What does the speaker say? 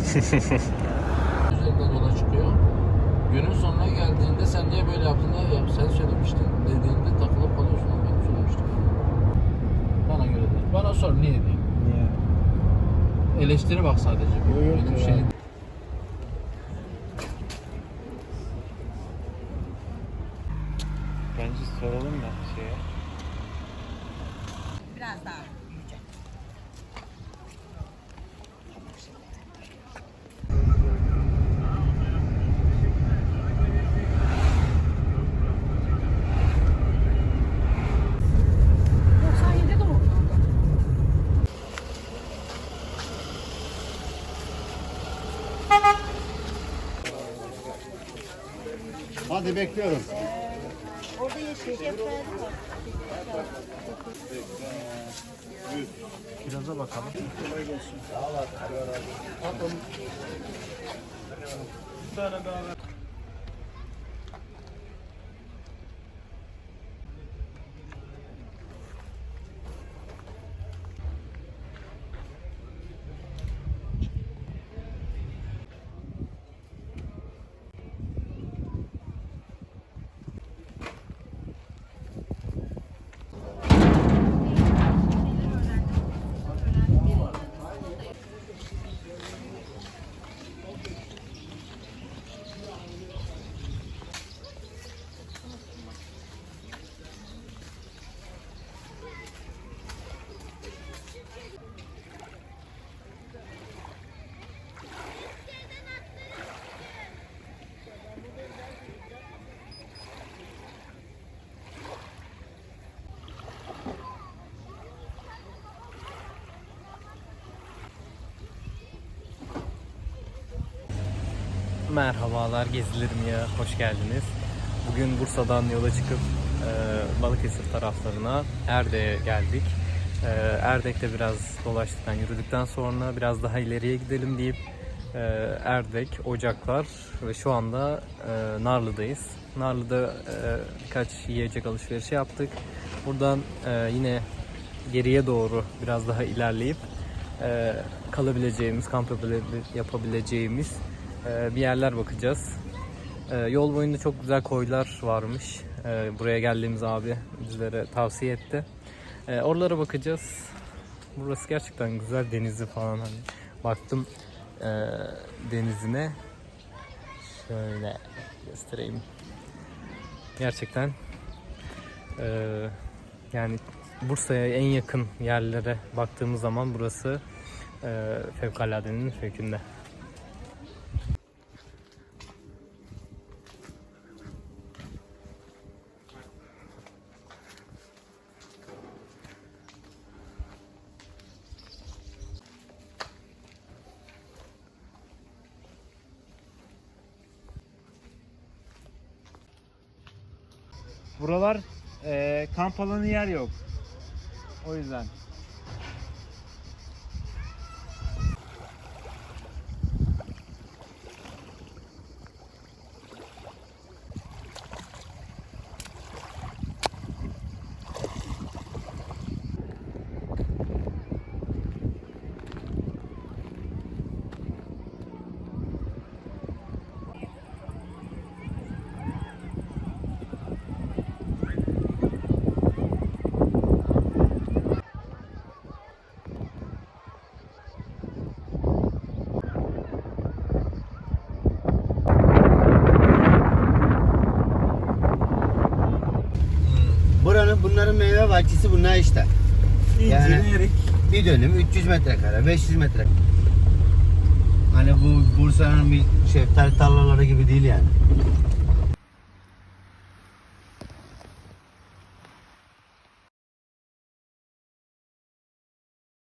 Üzerinden yola çıkıyor. Günün sonuna geldiğinde sen niye böyle yaptın ya, ya sen söylemiştin dediğinde takılıp kalıyorsun ama ben söylemiştim. Bana göre değil. Bana sor niye diyeyim. Niye? Eleştiri bak sadece. Yok, yok Benim ya. şey Bence soralım da şeye. Biraz daha Hadi bekliyorum. Orada yapı var. Kiraza bakalım. Merhabalar gezilerim ya hoş geldiniz. Bugün Bursa'dan yola çıkıp e, Balıkesir taraflarına Erdek'e geldik. E, Erdek'te biraz dolaştıktan yürüdükten sonra biraz daha ileriye gidelim deyip e, Erdek, Ocaklar ve şu anda e, Narlı'dayız. Narlı'da e, birkaç yiyecek alışverişi yaptık. Buradan e, yine geriye doğru biraz daha ilerleyip e, kalabileceğimiz, kamp yapabile- yapabileceğimiz bir yerler bakacağız. E, yol boyunda çok güzel koylar varmış. E, buraya geldiğimiz abi bizlere tavsiye etti. Oralara bakacağız. Burası gerçekten güzel denizi falan hani baktım denizine. Şöyle göstereyim. Gerçekten yani Bursa'ya en yakın yerlere baktığımız zaman burası fevkaladenin fevkinde. Buralar eee kamp alanı yer yok. O yüzden. Buranın bunların meyve bahçesi bunlar işte. Yani- erik. Bir dönüm 300 metrekare, 500 metre. Hani bu Bursa'nın bir şeftali tarlaları gibi değil yani.